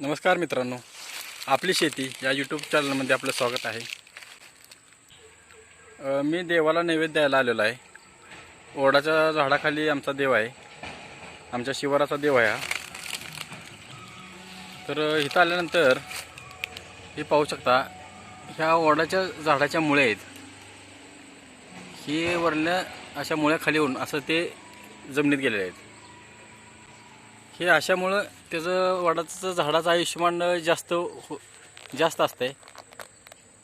नमस्कार मित्रांनो आपली शेती या यूट्यूब चॅनलमध्ये आपलं स्वागत आहे. मी देवाला नैवेद्य द्यायला आलेलो आहे. ओढाच्या झाडाखाली आमचा देव आहे. आमच्या शिवाराचा देव आहे हा. तर इथं आल्यानंतर हे पाहू शकता ह्या ओढाच्या झाडाच्या मुळे आहेत. हे वरल्या अशा मुळ्या खाली होऊन असं ते जमिनीत गेलेले आहेत. हे अशामुळं त्याचं वडाचं झाडाचं आयुष्यमान जास्त हो जास्त असतंय.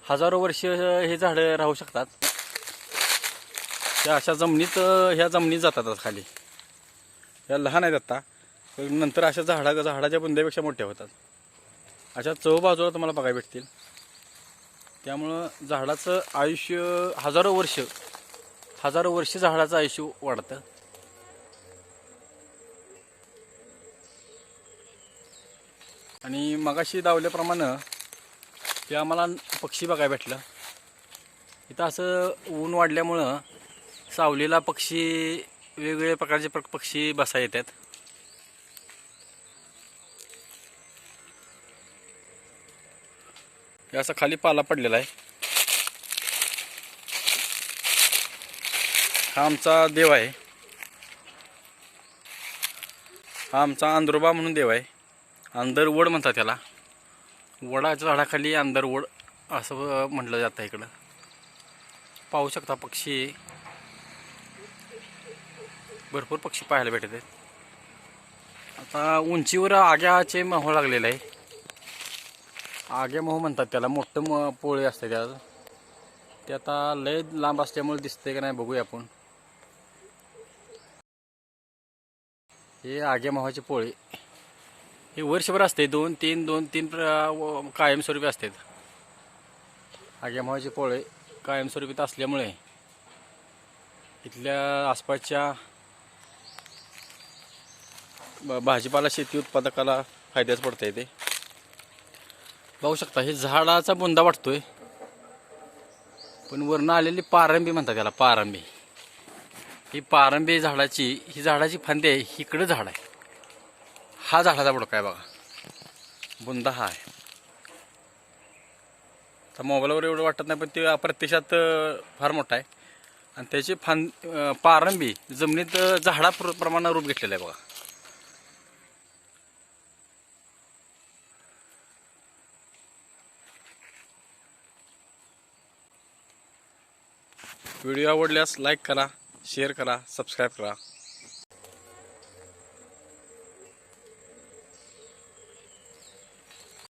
हजारो वर्ष हे झाडं राहू शकतात. त्या अशा जमिनीत ह्या जमिनीत जातात खाली. ह्या लहान आहेत आत्ता नंतर अशा झाडा झाडाच्या बुंद्यापेक्षा मोठ्या होतात. अशा चव बाजूला तुम्हाला बघायला भेटतील. त्यामुळं झाडाचं आयुष्य हजारो वर्ष हजारो वर्ष झाडाचं आयुष्य वाढतं. आणि मगाशी दावल्याप्रमाणे ते आम्हाला पक्षी बघायला भेटलं. इथं असं ऊन वाढल्यामुळं सावलीला पक्षी वेगवेगळ्या प्रकारचे प- पक्षी बसा येतात. हे असं खाली पाला पडलेला आहे. हा आमचा देव आहे. हा आमचा अंदरोबा म्हणून देव आहे. अंदरवड म्हणतात त्याला. वडाच्या झाडाखाली अंदरवड असं म्हटलं जातं इकडं. पाहू शकता पक्षी. भरपूर पक्षी पाहायला भेटत आहेत. आता उंचीवर आग्याचे महो लागलेलं आहे. आग्या महो म्हणतात त्याला. मोठं म पोळे असते त्याचं. ते आता लय लांब असल्यामुळे दिसतंय का नाही बघूया आपण. हे आग्या मोहाचे पोळे. हे वर्षभर असते दोन तीन दोन तीन कायमस्वरूपी असतात आग्या मोहाचे पोळे. कायमस्वरूपीत असल्यामुळे इथल्या आसपासच्या भाजीपाला शेती उत्पादकाला फायद्याच पडतं ते. पाहू शकता हे झाडाचा बुंदा वाटतोय. पण वरनं आलेली पारंबी म्हणतात त्याला पारंबी. ही पारंबी झाडाची ही झाडाची फांदी आहे इकडं झाड आहे. हा झाडाचा बुडका आहे बघा. बुंदा हा आहे. तर मोबाईलवर एवढं वाटत नाही पण ते प्रत्यक्षात फार मोठा आहे. आणि त्याची फां पारंबी जमिनीत झाडा प्र- प्रमाणात रूप घेतलेलं आहे बघा. व्हिडिओ आवडल्यास लाईक करा शेअर करा सबस्क्राईब करा.